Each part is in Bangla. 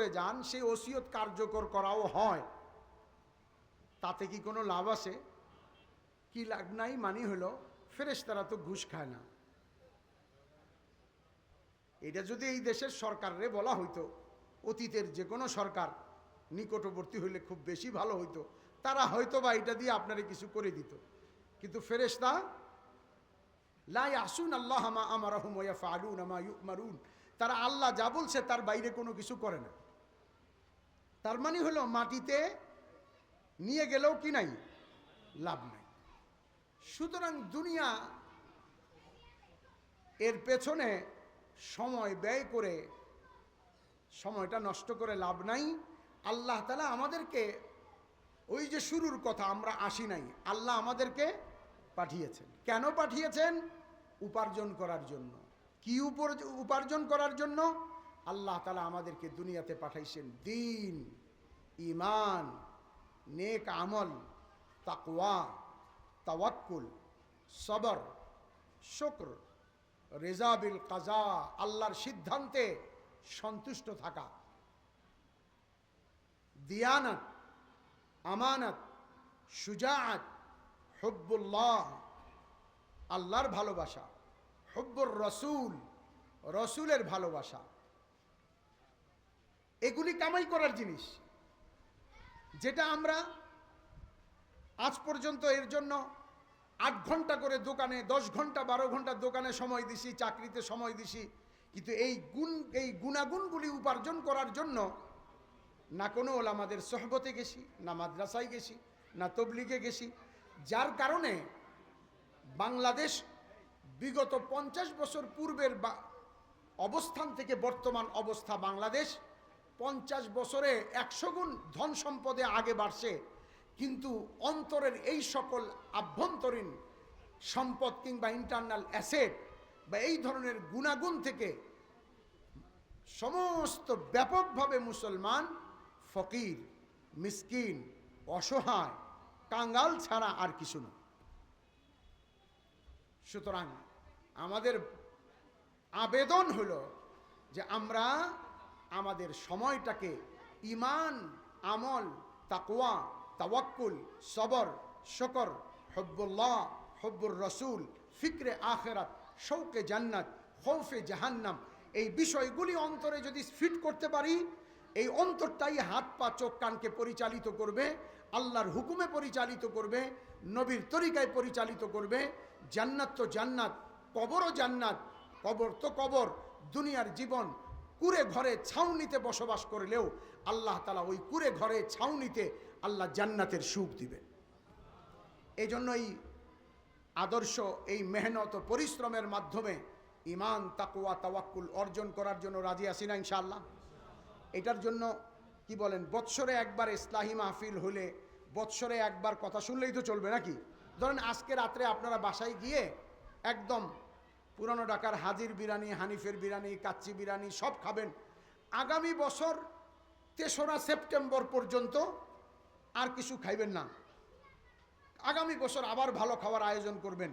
করে যান সেই ওসিয়ত কার্যকর করাও হয়। তাতে কি কোনো লাভ আছে? কি লাভ নাই মানি হলো, ফেরেশতারা তো ঘুষ খায় না। এটা যদি এই দেশের সরকারে বলা হইতো, অতীতের যে কোনো সরকার নিকটবর্তী হইলে খুব বেশি ভালো হইতো, তারা হয়তো বা এটা দিয়ে আপনারে কিছু করে দিত। কিন্তু ফেরেশতা লাই আসুন আল্লাহ আমা আমার ফালুন আমা মারুন তারা আল্লাহ যা বলছে তার বাইরে কোনো কিছু করে না। তার মানে হলো মাটিতে নিয়ে গেলেও কি নাই? লাভ নাই। সুতরাং দুনিয়া এর পেছনে সময় ব্যয় করে সময়টা নষ্ট করে লাভ নাই। আল্লাহ তালা আমাদেরকে ওই যে শুরুর কথা আমরা আসি নাই, আল্লাহ আমাদেরকে পাঠিয়েছেন। কেন পাঠিয়েছেন? উপার্জন করার জন্য। কি উপর- উপার্জন করার জন্য? আল্লাহ তালা আমাদেরকে দুনিয়াতে পাঠাইছেন। দিন ইমান নেক আমল, তাকওয়া, তাওয়াক্কুল, সবর, শুক্র রেজাবিল কাজা, আল্লাহর সিদ্ধান্তে সন্তুষ্ট থাকা। দিয়ানত, আমানত সুজাত হব্বুল্লাহ, আল্লাহর ভালোবাসা, হব্বুর রসুল, রসুলের ভালোবাসা। এগুলি কামাই করার জিনিস। যেটা আমরা আজ পর্যন্ত এর জন্য আট ঘণ্টা করে দোকানে, দশ ঘণ্টা, বারো ঘণ্টা দোকানে সময় দিছি, চাকরিতে সময় দিছি, কিন্তু এই গুণ, এই গুণাগুণগুলি উপার্জন করার জন্য না কোনো ওলামাদের সহবতে গেছি, না মাদ্রাসায় গেছি, না তবলিগে গেছি। যার কারণে বাংলাদেশ বিগত পঞ্চাশ বছর পূর্বের অবস্থান থেকে বর্তমান অবস্থা বাংলাদেশ পঞ্চাশ বছরে একশো গুণ ধন সম্পদে আগে বাড়ছে। কিন্তু অন্তরের এই সকল আভ্যন্তরীণ সম্পদ কিংবা ইন্টারনাল অ্যাসেট বা এই ধরনের গুণাগুণ থেকে সমস্ত ব্যাপকভাবে মুসলমান ফকির, মিসকিন, অসহায় কাঙ্গাল ছাড়া আর কিছু না। সুতরাং আমাদের আবেদন হলো যে আমরা আমাদের সময়টাকে ইমান আমল, তাকওয়া, তাওয়াক্কুল, সবর, শকর, হব্বুল্লাহ, হব্বুর রসুল, ফিকরে আখেরাত, শৌকে জান্নাত, খৌফে জাহান্নাম, এই বিষয়গুলি অন্তরে যদি ফিট করতে পারি, এই অন্তরটাই হাত পা, চোখ, কানকে পরিচালিত করবে, আল্লাহর হুকুমে পরিচালিত করবে, নবীর তরিকায় পরিচালিত করবে, জান্নাত তো জান্নাত, কবরও জান্নাত, কবর তো কবর, দুনিয়ার জীবন কুড়ে ঘরে ছাউনিতে বসবাস করলেও আল্লাহ তালা ওই কুড়ে ঘরে ছাউনিতে আল্লাহ জান্নাতের সুখ দিবেন। এই জন্য এই আদর্শ এই মেহনত পরিশ্রমের মাধ্যমে ইমান তাকুয়া তাওয়াক্কুল অর্জন করার জন্য রাজি আছি না ইনশাআল্লাহ? এটার জন্য কি বলেন, বৎসরে একবার ইসলাহী মাহফিল হলে বৎসরে একবার কথা শুনলেই তো চলবে নাকি? ধরেন আজকে রাত্রে আপনারা বাসায় গিয়ে একদম পুরানো ঢাকার হাজির বিরিয়ানি হানিফের বিরিয়ানি কাচ্চি বিরিয়ানি সব খাবেন। আগামী বছর তেসরা সেপ্টেম্বর পর্যন্ত আর কিছু খাইবেন না। আগামী বছর আবার ভালো খাওয়ার আয়োজন করবেন।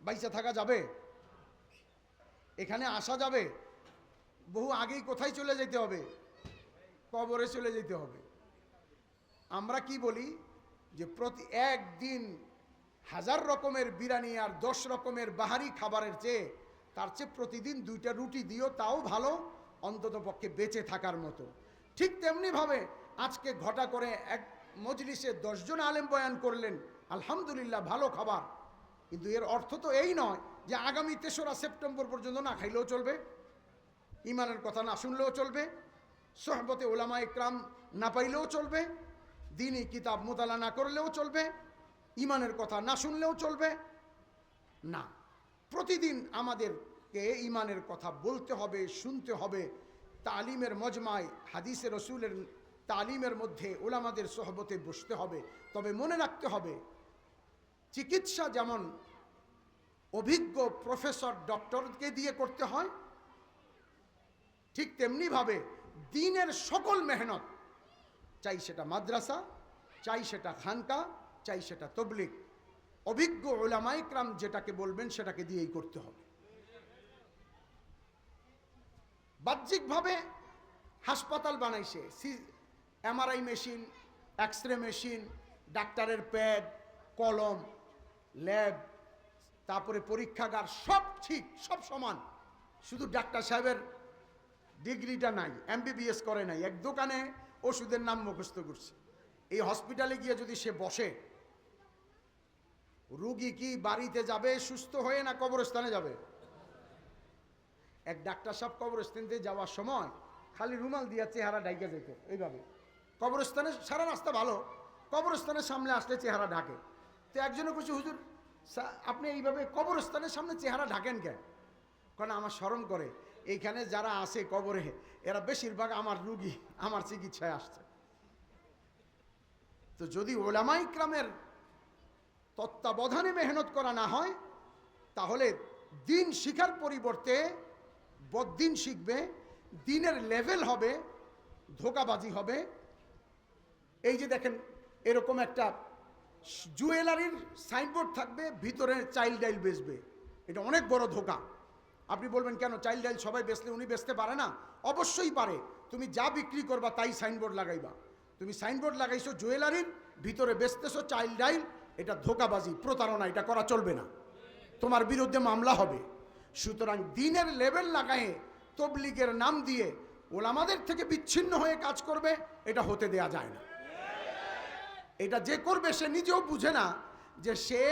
বাইসে থাকা যাবে? এখানে আসা যাবে? বহু আগেই কোথায় চলে যেতে হবে? কবরে চলে যেতে হবে। আমরা কি বলি? যে প্রতি একদিন হাজার রকমের বিরিয়ানি আর দশ রকমের বাহারি খাবারের চেয়ে তার চেয়ে প্রতিদিন দুইটা রুটি দিও, তাও ভালো, অন্তত পক্ষে বেঁচে থাকার মতো। ঠিক তেমনিভাবে আজকে ঘটা করে এক মজলিসে দশজন আলেম বয়ান করলেন, আলহামদুলিল্লাহ ভালো খাবার। কিন্তু এর অর্থ তো এই নয় যে আগামী তেসরা সেপ্টেম্বর পর্যন্ত না খাইলেও চলবে ইমানের কথা না শুনলেও চলবে, সোহবতে ওলামা ইকরাম না পাইলেও চলবে দিনই কিতাব মোতালা না করলেও চলবে ইমানের কথা না শুনলেও চলবে। না প্রতিদিন আমাদেরকে ইমানের কথা বলতে হবে, শুনতে হবে। তালিমের মজমায় হাদিসের রসুলের তালিমের মধ্যে ওলামাদের সোহবতে বসতে হবে। তবে মনে রাখতে হবে, চিকিৎসা যেমন অভিজ্ঞ প্রফেসর, ডক্টরকে দিয়ে করতে হয়, ঠিক তেমনিভাবে দিনের সকল মেহনত, চাই সেটা মাদ্রাসা, চাই সেটা খানকা, চাই সেটা তবলিক অভিজ্ঞ ওলামাইকরাম যেটাকে বলবেন সেটাকে দিয়েই করতে হবে। বাহ্যিকভাবে হাসপাতাল বানাইছে MRI machine X ray machine, ডাক্তারের প্যাড, কলম, ল্যাব, তারপরে পরীক্ষাগার, সব ঠিক, সব সমান। শুধু ডাক্তার সাহেবের ডিগ্রিটা নাই, এমবিবিএস করে নাই, এক দোকানে ওষুধের নাম মুখস্থ করছে। এই হসপিটালে গিয়ে যদি সে বসে রুগী কি বাড়িতে যাবে, সুস্থ হয়ে না কবরস্থানে যাবে? এক ডাক্তার সাহেব কবরস্থানে যাওয়ার সময় খালি রুমাল দিয়া চেহারা ডাইকে যেত এইভাবে। কবরস্থানে সারা রাস্তা ভালো, কবরস্থানের সামনে আসলে চেহারা ঢাকে। তো একজনে কিছু হুজুর আপনি এইভাবে কবরস্থানের সামনে চেহারা ঢাকেন কেন? কারণ আমার স্মরণ করে। এইখানে যারা আছে কবরে, এরা বেশিরভাগ আমার রুগী, আমার চিকিৎসায় আসছে। তো যদি ওলামাই ক্রামের তত্ত্বাবধানে মেহনত করা না হয়, তাহলে দিন শিখার পরিবর্তে বদিন শিখবে, দিনের লেভেল হবে, ধোকাবাজি হবে। এই যে দেখেন, এরকম একটা জুয়েলারির সাইনবোর্ড থাকবে, ভিতরে চাইল্ড ডাইল বেচবে। এটা অনেক বড় ধোকা। আপনি বলবেন, কেন চাইল্ড ডাইল সবাই বেচলে উনি বেচতে পারে না? অবশ্যই পারে। তুমি যা বিক্রি করবা, তাই সাইনবোর্ড লাগাইবা। তুমি সাইনবোর্ড লাগাইছো জুয়েলারির ভিতরে বেচতেছো চাইল্ড ডাইল এটা ধোকাবাজি, প্রতারণা, এটা করা চলবে না। তোমার বিরুদ্ধে মামলা হবে। সুতরাং দিনের লেভেল লাগায়ে, তবলিগের নাম দিয়ে ওলামাদের থেকে বিচ্ছিন্ন হয়ে কাজ করবে, এটা হতে দেয়া যায় না। এটা যে করবে সে নিজেও বুঝে না যে সে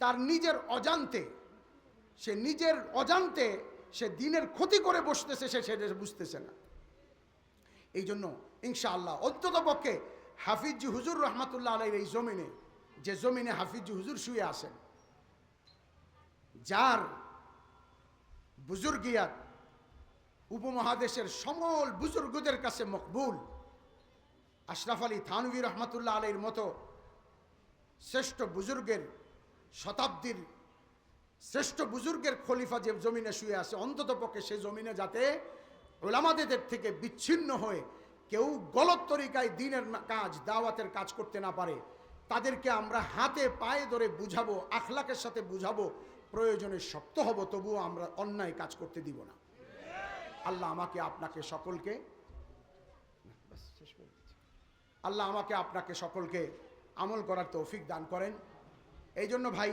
তার নিজের অজান্তে, সে নিজের অজান্তে সে দিনের ক্ষতি করে বসতেছে, সে সেটা বুঝতেছে না। এই জন্য ইনশাআল্লাহ অন্তত পক্ষে হাফিজি হুজুর রহমাতুল্লাহ আলাই এই জমিনে যে জমিনে হাফিজি হুজুর শুয়ে আসেন যার বুজুর্গিয়াত উপমহাদেশের সমল বুজুর্গদের কাছে মকবুল, আশরাফ আলী থানভী রহমতুল্লাহ আলীর মতো শ্রেষ্ঠ বুজুর্গের শতাব্দীর শ্রেষ্ঠ বুজুর্গের খলিফা যে জমিনে শুয়ে আছে, অন্তত পক্ষে সে জমিনে যাতে ওলামাদেদের থেকে বিচ্ছিন্ন হয়ে কেউ গলত তরিকায় দিনের কাজ, দাওয়াতের কাজ করতে না পারে তাদেরকে আমরা হাতে পায়ে ধরে বুঝাবো, আখলাকের সাথে বুঝাবো, প্রয়োজনে শক্ত হব, তবুও আমরা অন্যায় কাজ করতে দিব না আল্লাহ আমাকে আপনাকে সকলকে। আল্লাহ আমাকে আপনাকে সকলকে আমল করার তৌফিক দান করেন এই জন্য ভাই